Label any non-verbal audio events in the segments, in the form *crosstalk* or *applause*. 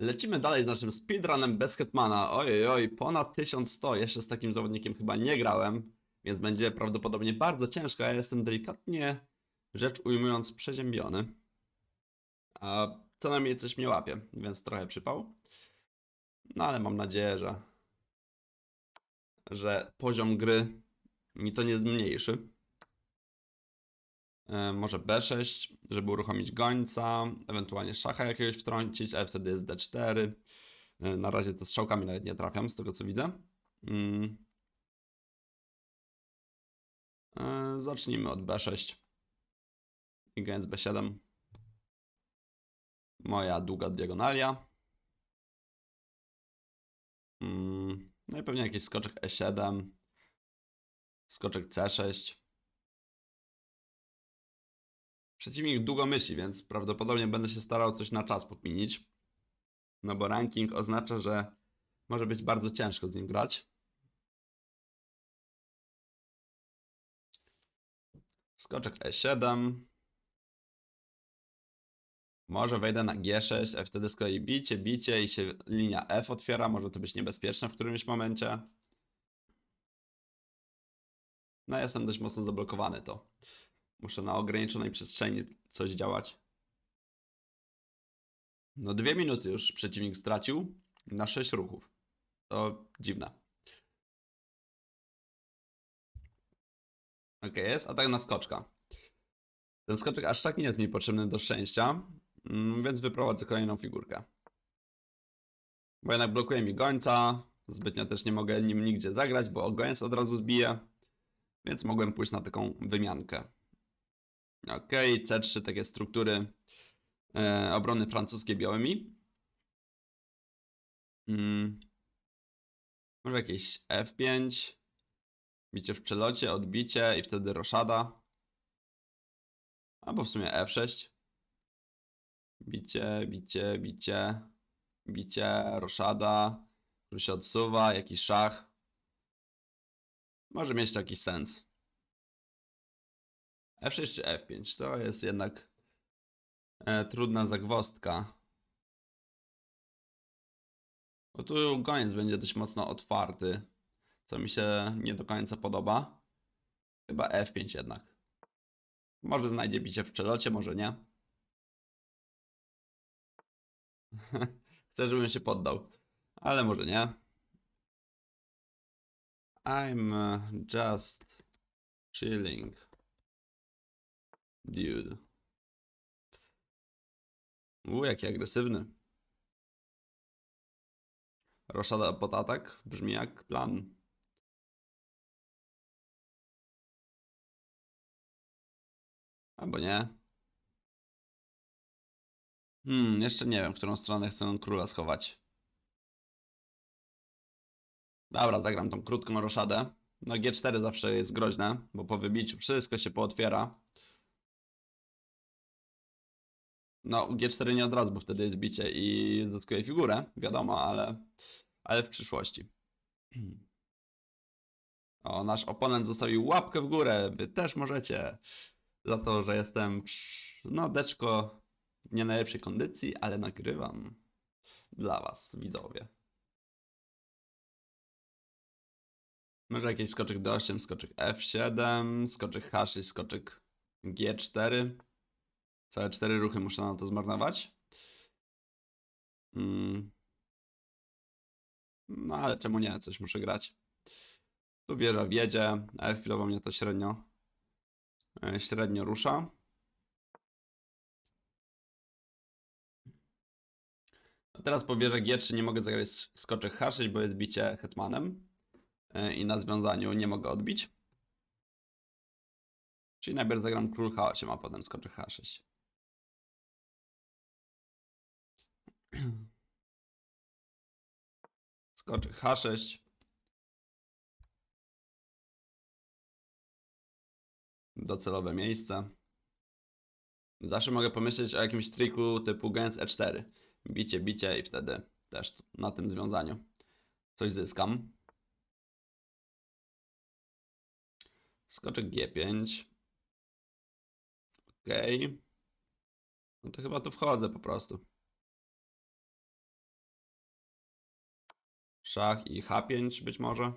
Lecimy dalej z naszym speedrunem bez Hetmana. Ojej, oj, ponad 1100. Jeszcze z takim zawodnikiem chyba nie grałem, więc będzie prawdopodobnie bardzo ciężko. Ja jestem delikatnie, rzecz ujmując, przeziębiony. A co najmniej coś mnie łapie, więc trochę przypał. No ale mam nadzieję, że, że poziom gry mi to nie zmniejszy. E, może B6, żeby uruchomić gońca, ewentualnie szacha jakiegoś wtrącić, ale wtedy jest D4. E, Na razie to strzałkami nawet nie trafiam, z tego co widzę. Mm. E, Zacznijmy od B6 i goniec B7. Moja długa diagonalia. Mm, No i pewnie jakiś skoczek E7, skoczek C6. Przeciwnik długo myśli, więc prawdopodobnie będę się starał coś na czas pokminić. No bo ranking oznacza, że może być bardzo ciężko z nim grać. Skoczek E7. Może wejdę na G6, a wtedy z kolei bicie, bicie i się linia F otwiera. Może to być niebezpieczne w którymś momencie. No jestem dość mocno zablokowany to. Muszę na ograniczonej przestrzeni coś działać. No dwie minuty już przeciwnik stracił na sześć ruchów. To dziwne. Ok, jest atak na skoczka. Ten skoczek aż tak nie jest mi potrzebny do szczęścia, mm, więc wyprowadzę kolejną figurkę. Bo jednak blokuje mi gońca, zbytnio też nie mogę nim nigdzie zagrać, bo gońc od razu zbije, więc mogłem pójść na taką wymiankę. Ok, C3, takie struktury e, obrony francuskie białymi. Mm. Może jakieś F5, bicie w przelocie, odbicie i wtedy roszada. Albo w sumie F6. Bicie, bicie, bicie, bicie, roszada, który się odsuwa, jakiś szach. Może mieć to jakiś sens. F6 czy F5 to jest jednak e, trudna zagwozdka. Bo tu goniec będzie dość mocno otwarty, co mi się nie do końca podoba. Chyba F5 jednak. Może znajdzie bicie w przelocie, może nie. *laughs* Chcę, żebym się poddał, ale może nie. I'm uh, just chilling. Dude. U, jaki agresywny. Roszada pod atak brzmi jak plan. Albo nie. Hmm, jeszcze nie wiem, w którą stronę chcę króla schować. Dobra, zagram tą krótką roszadę. No G4 zawsze jest groźne, bo po wybiciu wszystko się pootwiera. No, G4 nie od razu, bo wtedy jest bicie i zyskuje figurę, wiadomo, ale, ale w przyszłości. O, nasz oponent zostawił łapkę w górę. Wy też możecie. Za to, że jestem, no, deczko w nie najlepszej kondycji, ale nagrywam dla Was, widzowie. Może jakiś skoczek D8, skoczek F7, skoczek H6, skoczek G4. Całe cztery ruchy muszę na to zmarnować. Mm. No ale czemu nie? Coś muszę grać. Tu wieża wiedzie, ale chwilowo mnie to średnio e, średnio rusza. A teraz po wieży G3 nie mogę zagrać skoczek H6, bo jest bicie hetmanem e, i na związaniu nie mogę odbić. Czyli najpierw zagram król H8, a potem skoczek H6. *clears throat* Skoczek H6. Docelowe miejsce. Zawsze mogę pomyśleć o jakimś triku typu gęs E4. Bicie, bicie i wtedy też na tym związaniu coś zyskam. Skoczek G5. Ok. No to chyba tu wchodzę po prostu. Szach i H5 być może.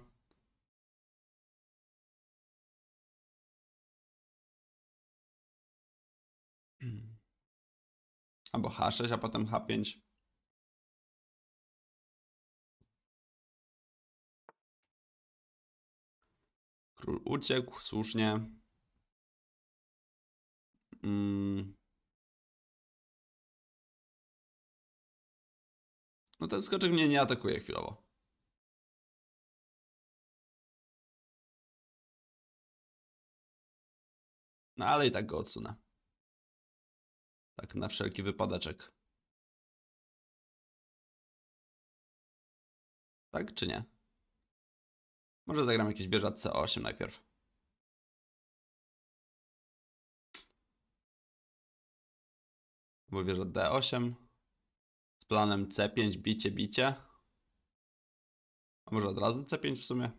Albo H6, a potem H5. Król uciekł, słusznie. Mm. No ten skoczek mnie nie atakuje chwilowo. No ale i tak go odsunę. Tak na wszelki wypadeczek. Tak czy nie? Może zagram jakieś wieża C8 najpierw. Bo wieża D8. Z planem C5, bicie, bicie. A może od razu C5 w sumie?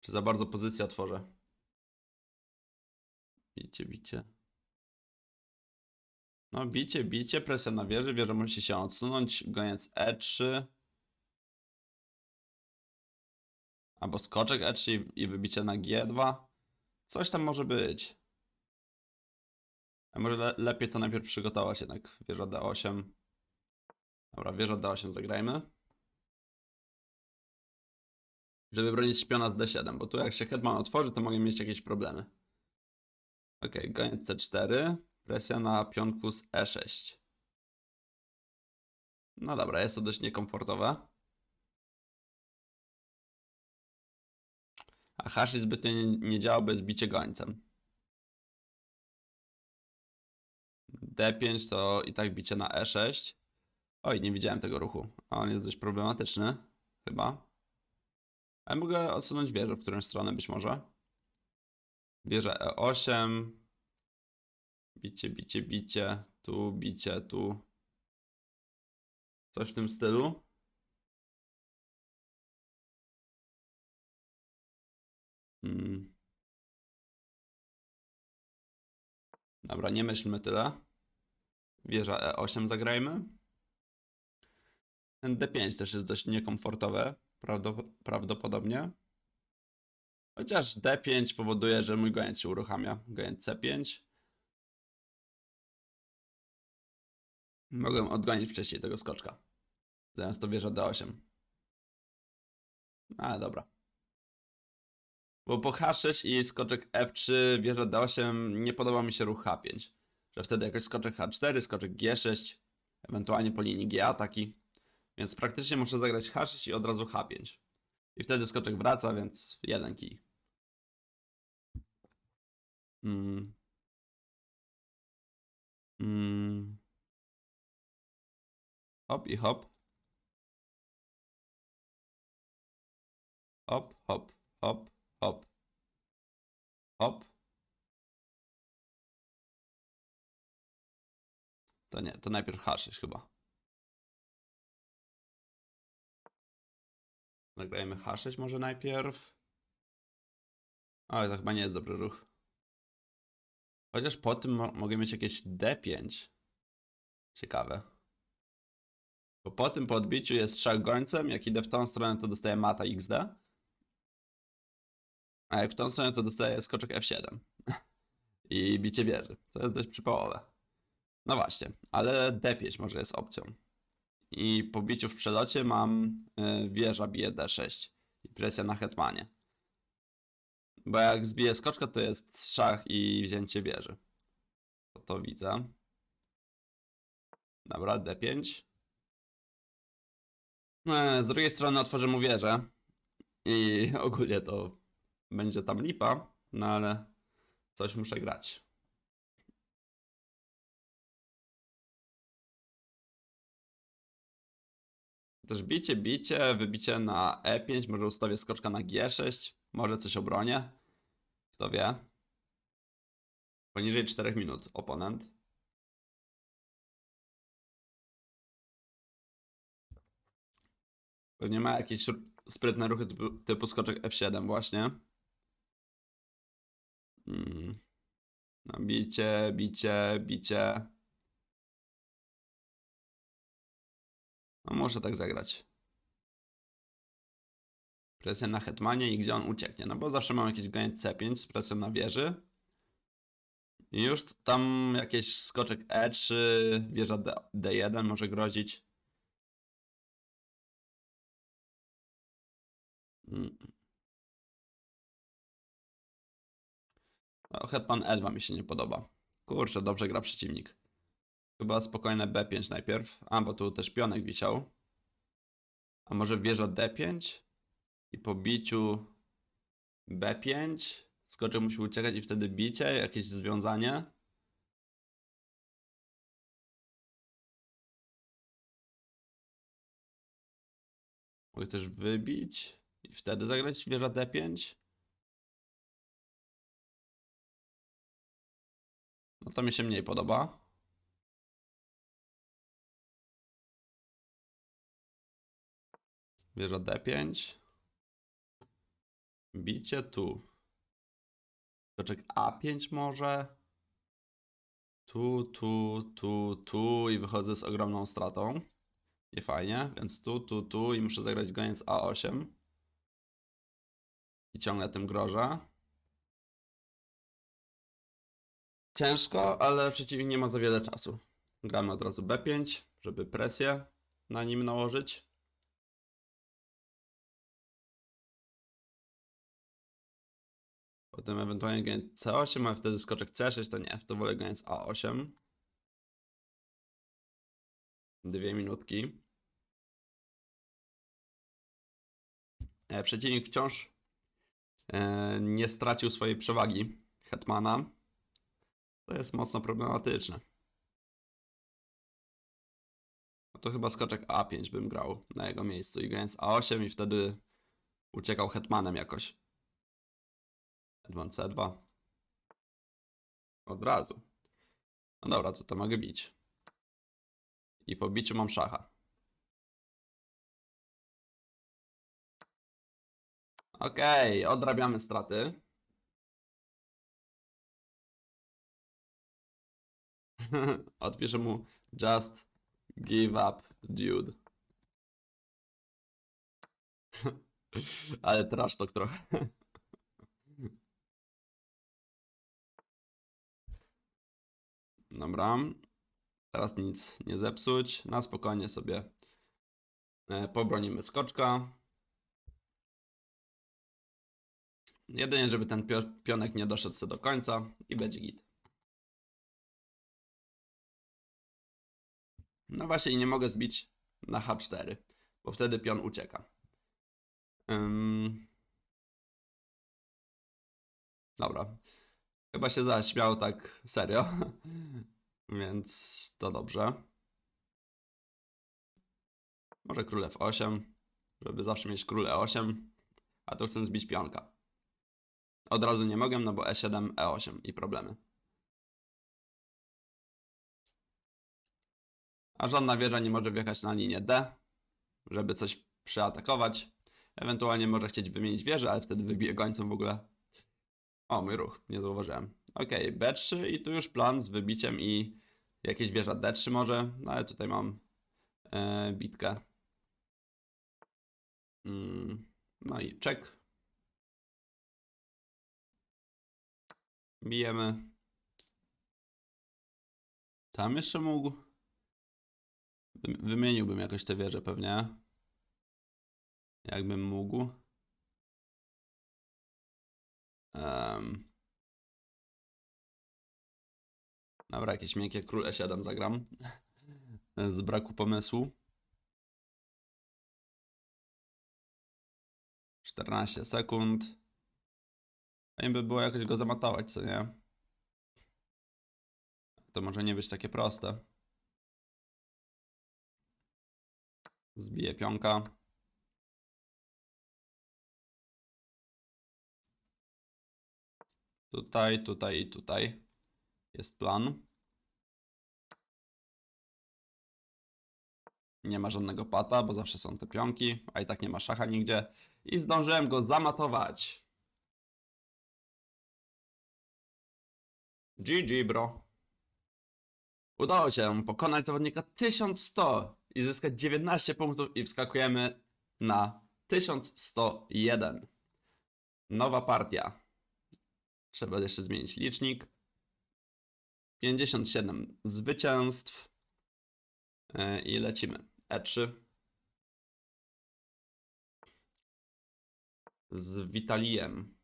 Czy za bardzo pozycję tworzę? Bicie, bicie. No, bicie, bicie, presja na wieży, wieża musi się odsunąć, goniec E3. Albo skoczek E3 i- wybicie na G2. Coś tam może być. A może le lepiej to najpierw przygotować jednak. Wieża D8. Dobra, wieża D8 zagrajmy. Żeby bronić śpiona z D7, bo tu jak się hetman otworzy, to mogę mieć jakieś problemy. Ok, goniec C4. Presja na pionku z E6. No dobra, jest to dość niekomfortowe. A H6 zbytnio nie, nie działa bez bicie gońcem. D5 to i tak bicie na E6. Oj, nie widziałem tego ruchu. On jest dość problematyczny, chyba. Ale mogę odsunąć wieżę w którąś stronę być może. Wieża E8. Bicie, bicie, bicie. Tu, bicie, tu. Coś w tym stylu. Hmm. Dobra, nie myślmy tyle. Wieża E8 zagrajmy. Ten D5 też jest dość niekomfortowe, prawdop- prawdopodobnie. Chociaż D5 powoduje, że mój goniec się uruchamia. Goniec C5. Mogłem odgonić wcześniej tego skoczka. Zamiast to wieża D8. Ale dobra. Bo po H6 i skoczek F3, wieża D8 nie podoba mi się ruch H5. Że wtedy jakoś skoczek H4, skoczek G6, ewentualnie po linii G ataki. Więc praktycznie muszę zagrać H6 i od razu H5. I wtedy skoczek wraca, więc jeden kij. Mm. Mm. Hop i hop. Hop, hop, hop, hop. Hop. To nie, to najpierw H6 chyba. Nagrajmy H6 może najpierw. Ale to chyba nie jest dobry ruch. Chociaż po tym mo mogę mieć jakieś D5. Ciekawe. Bo po tym po odbiciu jest strzał gońcem. Jak idę w tą stronę, to dostaję mata XD. A jak w tą stronę, to dostaję skoczek F7. *laughs* I bicie wieży. To jest dość przypałowe. No właśnie, ale D5 może jest opcją. I po biciu w przelocie mam y, wieża bije D6 i presja na hetmanie. Bo jak zbiję skoczka, to jest szach i wzięcie wieży. To to widzę. Dobra, D5. E, Z drugiej strony otworzę mu wieżę. I *laughs* ogólnie to będzie tam lipa, no ale coś muszę grać. Też bicie, bicie, wybicie na E5, może ustawię skoczka na G6, może coś obronię. Kto wie. Poniżej 4 minut oponent. Pewnie ma jakieś sprytne ruchy typu, typu skoczek F7 właśnie. Mm. No bicie, bicie, bicie. No muszę tak zagrać. Presja na hetmanie i gdzie on ucieknie. No bo zawsze mam jakiś goniec C5 z presją na wieży. I już tam jakieś skoczek E3, wieża D, D1 może grozić. Mm. No, hetman E2 mi się nie podoba. Kurczę, dobrze gra przeciwnik. Chyba spokojne B5 najpierw. A, bo tu też pionek wisiał. A może wieża D5? I po biciu B5 skoczek musi uciekać i wtedy bicie, jakieś związanie. Mogę też wybić i wtedy zagrać wieża D5. No to mi się mniej podoba. Wieża D5. Bicie tu. Skoczek A5 może. Tu, tu, tu, tu i wychodzę z ogromną stratą. Nie fajnie, więc tu, tu, tu i muszę zagrać goniec A8. I ciągle tym grożę. Ciężko, ale przeciwnik nie ma za wiele czasu. Gramy od razu B5, żeby presję na nim nałożyć. Potem ewentualnie goniec C8, ale wtedy skoczek C6 to nie, to wolę goniec A8. Dwie minutki. E, Przeciwnik wciąż e, nie stracił swojej przewagi hetmana. To jest mocno problematyczne. No to chyba skoczek A5 bym grał na jego miejscu i goniec A8 i wtedy uciekał hetmanem jakoś. Hetman C2. Od razu. No dobra, to to mogę bić. I po biciu mam szacha. Okej, odrabiamy straty. *laughs* Odpiszę mu just give up, dude. *laughs* Ale trash talk trochę. Dobra. Teraz nic nie zepsuć. Na spokojnie sobie e, pobronimy skoczka. Jedynie, żeby ten pio- pionek nie doszedł sobie do końca i będzie git. No właśnie i nie mogę zbić na H4, bo wtedy pion ucieka. Ym... Dobra. Chyba się zaśmiał tak serio, *laughs* więc to dobrze. Może król F8, żeby zawsze mieć król E8, a tu chcę zbić pionka. Od razu nie mogę, no bo E7, E8 i problemy. A żadna wieża nie może wjechać na linię D, żeby coś przeatakować. Ewentualnie może chcieć wymienić wieżę, ale wtedy wybije gońcem w ogóle. O, mój ruch, nie zauważyłem. Ok, B3 i tu już plan z wybiciem i jakieś wieża D3 może, no ale tutaj mam e, bitkę. Mm, no i czek. Bijemy. Tam jeszcze mógł. Wy- Wymieniłbym jakoś te wieże pewnie. Jakbym mógł. Em. Dobra, jakieś miękkie król E7 zagram. *laughs* Z braku pomysłu. 14 sekund. Fajnie by było jakoś go zamatować, co nie? To może nie być takie proste. Zbiję pionka. Tutaj, tutaj i tutaj jest plan. Nie ma żadnego pata, bo zawsze są te pionki, a i tak nie ma szacha nigdzie. I zdążyłem go zamatować. GG, bro. Udało się pokonać zawodnika 1100 i zyskać 19 punktów i wskakujemy na 1101. Nowa partia. Trzeba jeszcze zmienić licznik. 57 zwycięstw. E, I lecimy. E3. Z Vitalijem.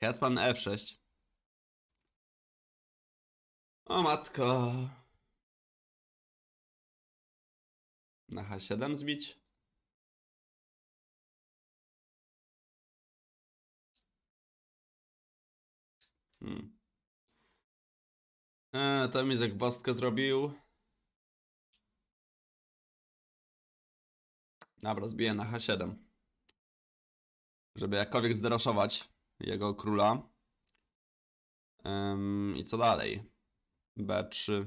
Hetman F6. O matko. Na H7 zbić. Hmm. E, to mi zagwozdkę zrobił. Dobra, zbiję na H7. Żeby jakkolwiek zderoszować jego króla. Ym, I co dalej? B3.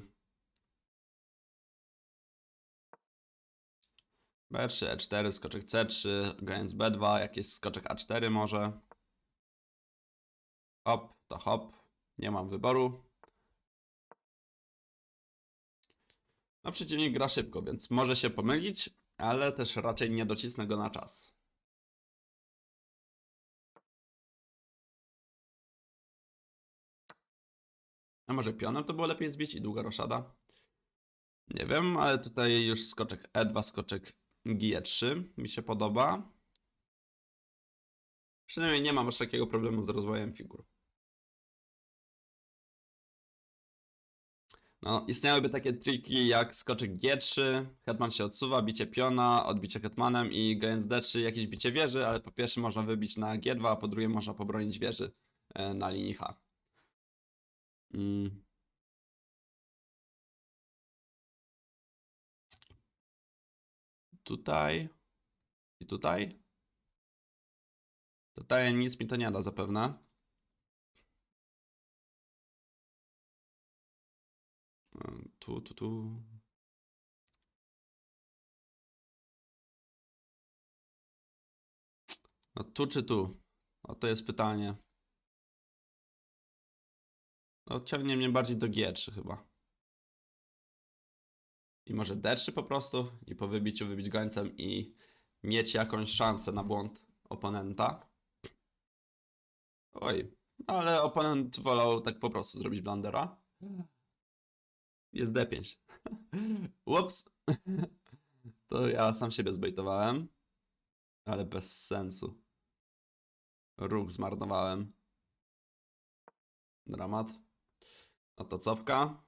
B3, E4, skoczek C3, goniec B2, jakiś skoczek A4 może. Hop, to hop. Nie mam wyboru. No przeciwnik gra szybko, więc może się pomylić, ale też raczej nie docisnę go na czas. A może pionem to było lepiej zbić i długa roszada? Nie wiem, ale tutaj już skoczek E2, skoczek G3 mi się podoba. Przynajmniej nie mam aż takiego problemu z rozwojem figur. No, istniałyby takie triki jak skoczek G3, hetman się odsuwa, bicie piona, odbicie hetmanem i gając D3 jakieś bicie wieży, ale po pierwsze można wybić na G2, a po drugie można pobronić wieży e, na linii H. Mm. Tutaj i tutaj. Tutaj nic mi to nie da zapewne. Tu, tu, tu. No tu czy tu? O to jest pytanie. No ciągnie mnie bardziej do G3 chyba. I może D3 po prostu i po wybiciu wybić gońcem i mieć jakąś szansę na błąd oponenta. Oj, ale oponent wolał tak po prostu zrobić blundera. Jest D5. *laughs* Ups. *laughs* To ja sam siebie zbejtowałem. Ale bez sensu. Róg zmarnowałem. Dramat. No to cofka.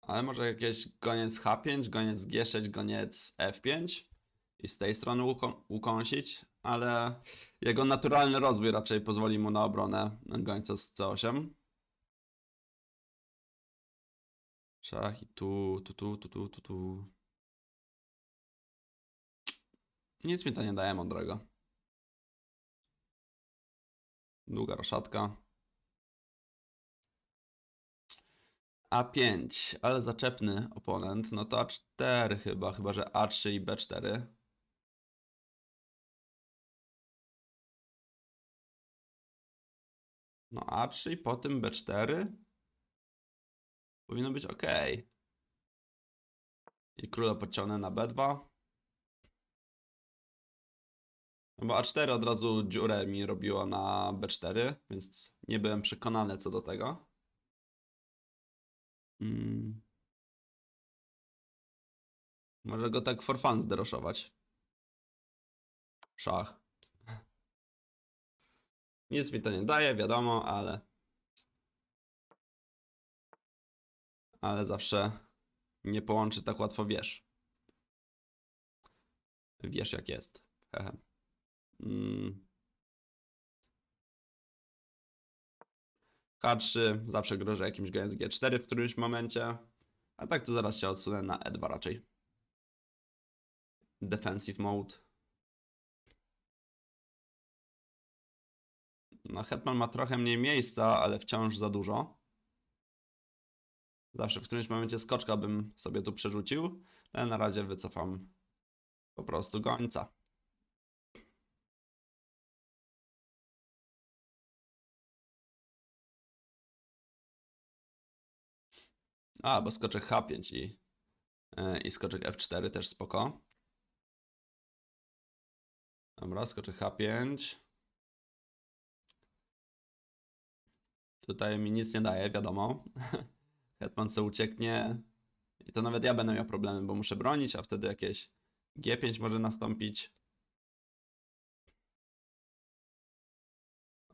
Ale może jakieś goniec H5, goniec G6, goniec F5 i z tej strony uko- ukąsić, ale jego naturalny rozwój raczej pozwoli mu na obronę gońca z C8. Szach i tu, tu, tu, tu, tu, tu, tu. Nic mi to nie daje mądrego. Długa roszatka. A5, ale zaczepny oponent. No to A4 chyba, chyba że A3 i B4. No A3 i po tym B4 powinno być ok. I króla podciągnę na B2. No bo A4 od razu dziurę mi robiło na B4, więc nie byłem przekonany co do tego. Mm. Może go tak for fun zderoszować. Szach. *laughs* Nic mi to nie daje, wiadomo, ale... Ale zawsze nie połączy tak łatwo wiesz. Wiesz jak jest. Hehe. Mm. H3 zawsze groży jakimś gając G4 w którymś momencie. A tak to zaraz się odsunę na E2 raczej. Defensive mode. No, Hetman ma trochę mniej miejsca, ale wciąż za dużo. Zawsze w którymś momencie skoczka bym sobie tu przerzucił, no ale na razie wycofam po prostu gońca. A, bo skoczek H5 i, e, i skoczek F4 też spoko. Dobra, skoczek H5. Tutaj mi nic nie daje, wiadomo. *laughs* Hetman co ucieknie. I to nawet ja będę miał problemy, bo muszę bronić, a wtedy jakieś G5 może nastąpić.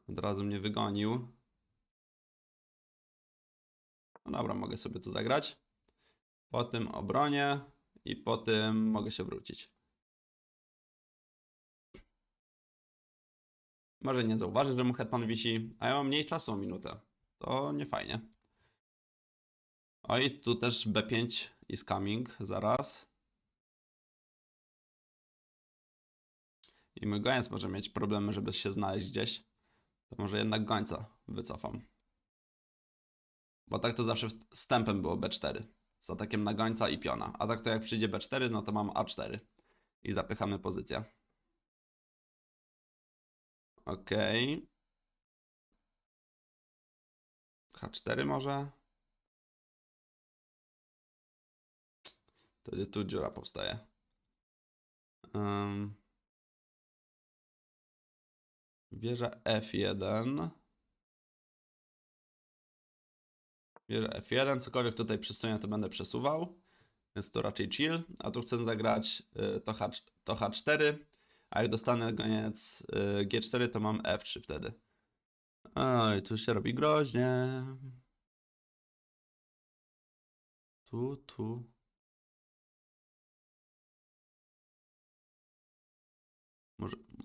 Od razu mnie wygonił. No dobra, mogę sobie tu zagrać. Po tym obronię i po tym mogę się wrócić. Może nie zauważy, że mu hetman wisi, a ja mam mniej czasu o minutę. To nie fajnie. Oj, tu też B5 is coming zaraz. I mój goniec może mieć problemy, żeby się znaleźć gdzieś. To może jednak gońca wycofam. Bo tak to zawsze tempem było B4. Z atakiem na gońca i piona. A tak to jak przyjdzie B4, no to mam A4. I zapychamy pozycję. Okej. H4 może? Wtedy tu dziura powstaje. Ym. Wieża F1. Wieża F1, cokolwiek tutaj przesunie, to będę przesuwał. Więc to raczej chill. A tu chcę zagrać y, to, H, to H4. A jak dostanę koniec y, G4, to mam F3 wtedy. Oj, tu się robi groźnie. Tu, tu.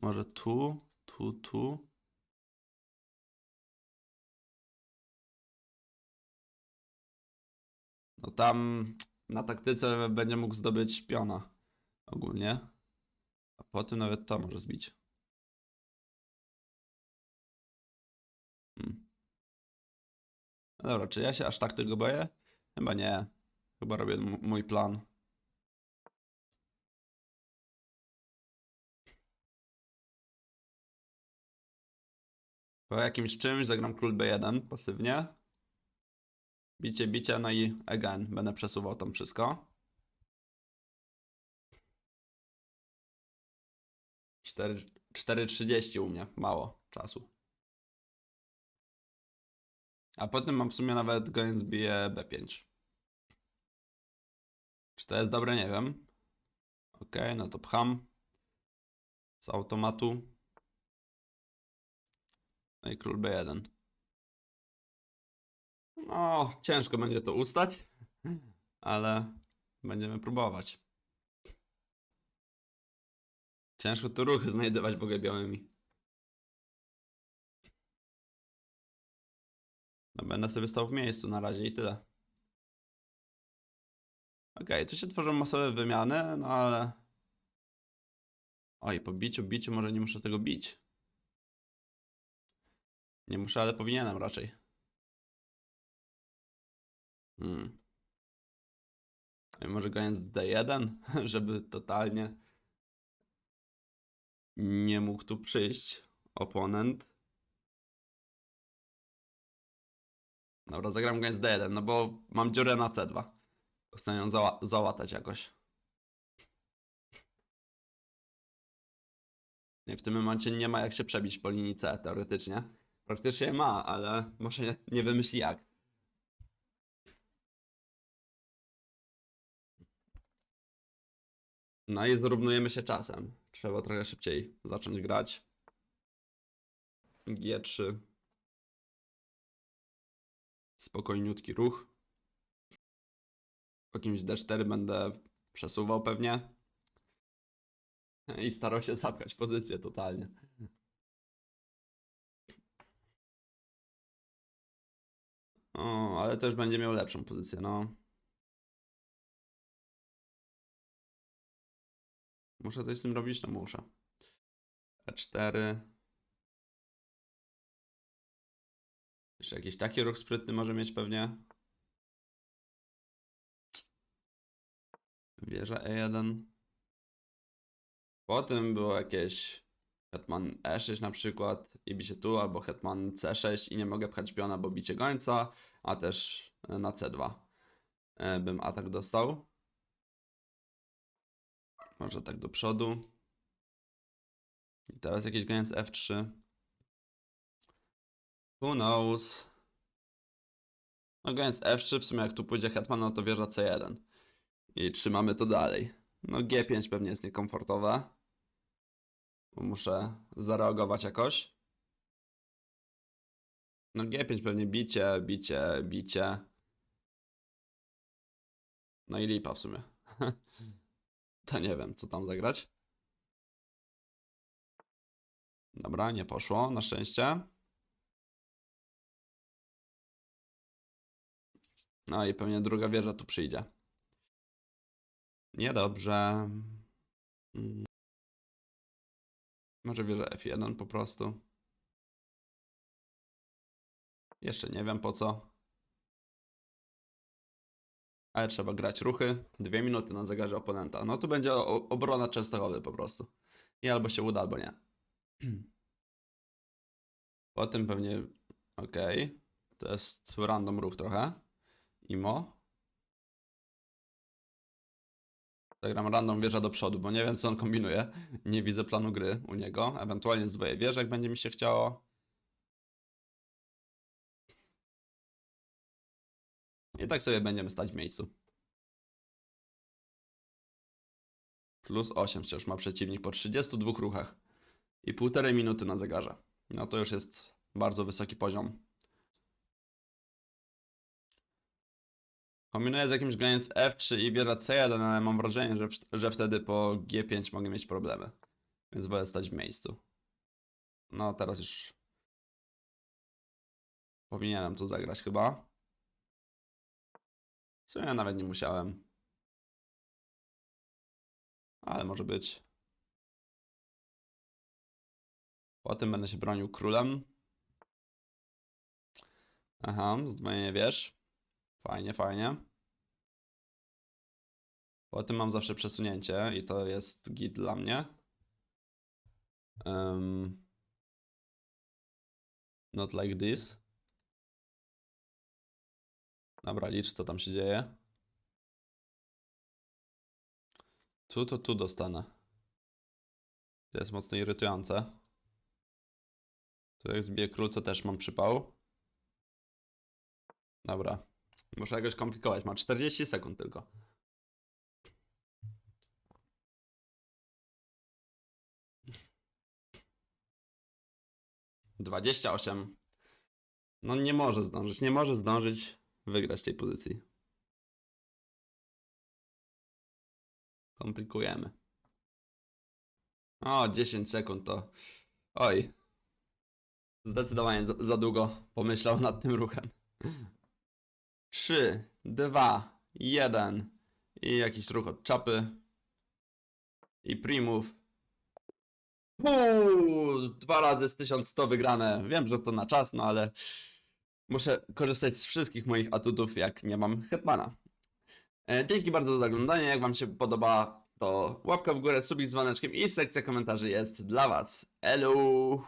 Może, tu, tu, tu. No tam na taktyce będzie mógł zdobyć piona ogólnie. A potem nawet to może zbić. Hmm. No dobra, czy ja się aż tak tego boję? Chyba nie. Chyba robię mój plan. Po jakimś czymś zagram król B1 pasywnie. Bicie, bicie, no i again. Będę przesuwał tam wszystko. 4 4.30 u mnie. Mało czasu. A potem mam w sumie nawet goniec bije B5. Czy to jest dobre? Nie wiem. Ok, no to pcham. Z automatu. No i król B1. No, ciężko będzie to ustać, ale będziemy próbować. Ciężko tu ruchy znajdować ogóle białymi. No będę sobie stał w miejscu na razie i tyle. Okej, tu się tworzą masowe wymiany, no ale... Oj, po biciu, biciu może nie muszę tego bić. Nie muszę, ale powinienem raczej. Hmm. I może goniec D1, *laughs* żeby totalnie nie mógł tu przyjść oponent. Dobra, zagram goniec D1, no bo mam dziurę na C2. Chcę ją zała załatać jakoś. Nie, w tym momencie nie ma jak się przebić po linii C, teoretycznie. Praktycznie ma, ale może nie, nie wymyśli jak. No i zrównujemy się czasem. Trzeba trochę szybciej zacząć grać. G3. Spokojniutki ruch. Po kimś D4 będę przesuwał pewnie. I starał się zapchać pozycję totalnie. O, ale też będzie miał lepszą pozycję, no. Muszę coś z tym robić? No muszę. E4. Jeszcze jakiś taki ruch sprytny może mieć pewnie. Wieża E1. Potem było jakieś hetman E6 na przykład i bicie tu, albo hetman C6 i nie mogę pchać piona, bo bicie gońca, a też na C2. e, bym atak dostał. Może tak do przodu. I teraz jakiś goniec F3. Who knows? No goniec F3, w sumie jak tu pójdzie hetman, no to wieża C1. I trzymamy to dalej. No G5 pewnie jest niekomfortowe. Muszę zareagować jakoś. No G5 pewnie bicie, bicie, bicie. No i lipa w sumie. *laughs* to nie wiem, co tam zagrać. Dobra, nie poszło, na szczęście. No i pewnie druga wieża tu przyjdzie. Niedobrze. Może wieża F1 po prostu. Jeszcze nie wiem po co. Ale trzeba grać ruchy. Dwie minuty na zegarze oponenta. No tu będzie obrona Częstochowy po prostu. I albo się uda, albo nie. *clears throat* Potem pewnie... Okej. To jest random ruch trochę. Imo. Zagram random wieża do przodu, bo nie wiem co on kombinuje. Nie widzę planu gry u niego. Ewentualnie zdwoję wieżę, jak będzie mi się chciało. I tak sobie będziemy stać w miejscu. Plus 8 wciąż ma przeciwnik po 32 ruchach. I półtorej minuty na zegarze. No to już jest bardzo wysoki poziom. Kombinuję z jakimś grając F3 i wieża C1, ale mam wrażenie, że, że wtedy po G5 mogę mieć problemy. Więc wolę stać w miejscu. No teraz już powinienem tu zagrać chyba. W sumie nawet nie musiałem. Ale może być. Potem będę się bronił królem. Aha, zdwojenie wiesz. Fajnie, fajnie. Potem mam zawsze przesunięcie i to jest git dla mnie. Um, not like this. Dobra, licz co tam się dzieje. Tu to tu dostanę. To jest mocno irytujące. Tu jak zbiję król, to też mam przypał. Dobra. Muszę jakoś komplikować. Ma 40 sekund tylko. Dwadzieścia osiem. No nie może zdążyć, nie może zdążyć wygrać tej pozycji. Komplikujemy. O, 10 sekund to. Oj. Zdecydowanie za, za długo pomyślał nad tym ruchem. 3, 2, 1 i jakiś ruch od czapy. I primów. Dwa razy z 1100 wygrane. Wiem, że to na czas, no ale muszę korzystać z wszystkich moich atutów, jak nie mam hetmana. E, Dzięki bardzo za oglądanie. Jak Wam się podoba, to łapka w górę, subik z dzwoneczkiem i sekcja komentarzy jest dla Was. Elu!